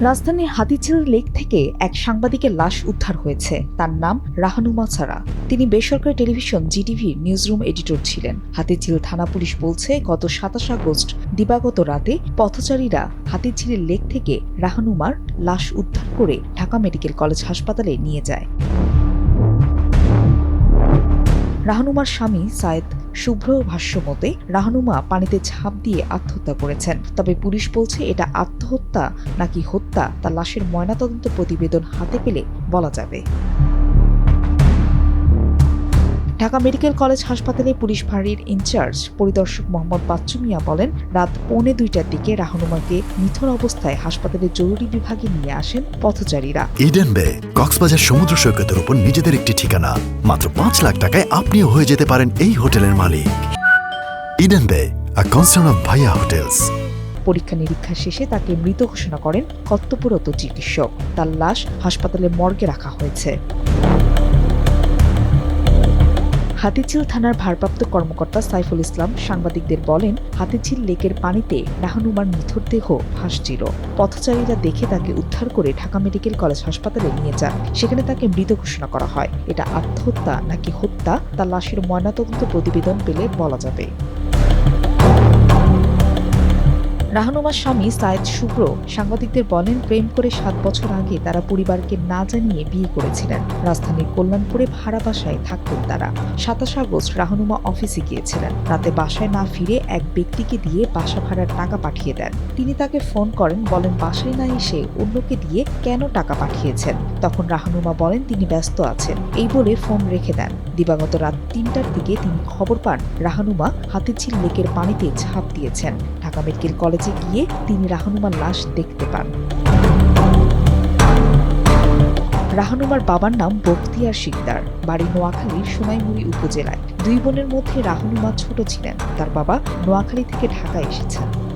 রাজধানীর হাতিঝিল লেক থেকে এক সাংবাদিকের লাশ উদ্ধার হয়েছে। তার নাম রাহানুমা ছাড়া। তিনি বেসরকারি টেলিভিশন জিটিভির নিউজরুম এডিটর ছিলেন। হাতিঝিল থানা পুলিশ বলছে, গত সাতাশ আগস্ট দিবাগত রাতে পথচারীরা হাতিঝিলের লেক থেকে রাহানুমার লাশ উদ্ধার করে ঢাকা মেডিকেল কলেজ হাসপাতালে নিয়ে যায়। রাহানুমার স্বামী সায়েদ শুভ্র ভাষ্য মতে রাহনুমা পানিতে ঝাঁপ দিয়ে আত্মহত্যা করেছেন। তবে পুলিশ বলছে এটা আত্মহত্যা নাকি হত্যা, তা লাশের ময়নাতদন্ত প্রতিবেদন হাতে পেলে বলা যাবে। ঢাকা মেডিকেল কলেজ হাসপাতালে পুলিশ ফাঁড়ির ইনচার্জ পরিদর্শক মোহাম্মদ বাচ্চু মিয়া বলেন রাত পৌনে দুইটার দিকে রাহানুমাকে নিথর অবস্থায় হাসপাতালের জরুরি বিভাগে নিয়ে আসেন পথচারীরা। ইডেন বে কক্সবাজার সমুদ্র সৈকতের উপর নিজেদের একটি ঠিকানা। মাত্র পাঁচ লাখ টাকায় আপনিও হয়ে যেতে পারেন এই হোটেলের মালিক। Eden Bay a concern of Bhaiya hotels পরীক্ষা নিরীক্ষা শেষে তাকে মৃত ঘোষণা করেন কর্তব্যরত চিকিৎসক। তার লাশ হাসপাতালের মর্গে রাখা হয়েছে। হাতিঝিল থানার ভারপ্রাপ্ত কর্মকর্তা সাইফুল ইসলাম সাংবাদিকদের বলেন, হাতিঝিল লেকের পানিতে রাহানুমার নিথর দেহ ভাসছিল। পথচারীরা দেখে তাকে উদ্ধার করে ঢাকা মেডিকেল কলেজ হাসপাতালে নিয়ে যান। সেখানে তাকে মৃত ঘোষণা করা হয়। এটা আত্মহত্যা নাকি হত্যা? তার লাশের ময়নাতদন্ত প্রতিবেদন পেলে বলা যাবে। রাহানুমার স্বামী সায়েদ শুভ্র সাংবাদিকদের বলেন, প্রেম করে সাত বছর আগে তারা পরিবারকে না জানিয়ে বিয়ে করেছিলেন। রাজধানীর কল্যাণপুরে ভাড়া বাসায় থাকতেন তারা। সাতাশ আগস্ট রাহানুমা অফিসে গিয়েছিলেন। রাতে বাসায় না ফিরে এক ব্যক্তিকে দিয়ে বাসা ভাড়ার টাকা পাঠিয়ে দেন। তিনি তাকে ফোন করেন, বলেন, বাসায় না এসে অন্যকে দিয়ে কেন টাকা পাঠিয়েছেন? তখন রাহানুমা বলেন, তিনি ব্যস্ত আছেন। এই বলে ফোন রেখে দেন। দিবাগত রাত তিনটার দিকে তিনি খবর পান, রাহানুমা হাতিঝিল লেকের পানিতে ঝাঁপ দিয়েছেন। ঢাকা মেডিকেল কলেজে গিয়ে তিনি রাহানুমার লাশ দেখতে পান। রাহানুমার বাবার নাম বখতিয়ার শিকদার। বাড়ি নোয়াখালীর সোনাইমুড়ি উপজেলায়। দুই বোনের মধ্যে রাহনুমা ছোট ছিলেন। তার বাবা নোয়াখালী থেকে ঢাকা এসেছেন।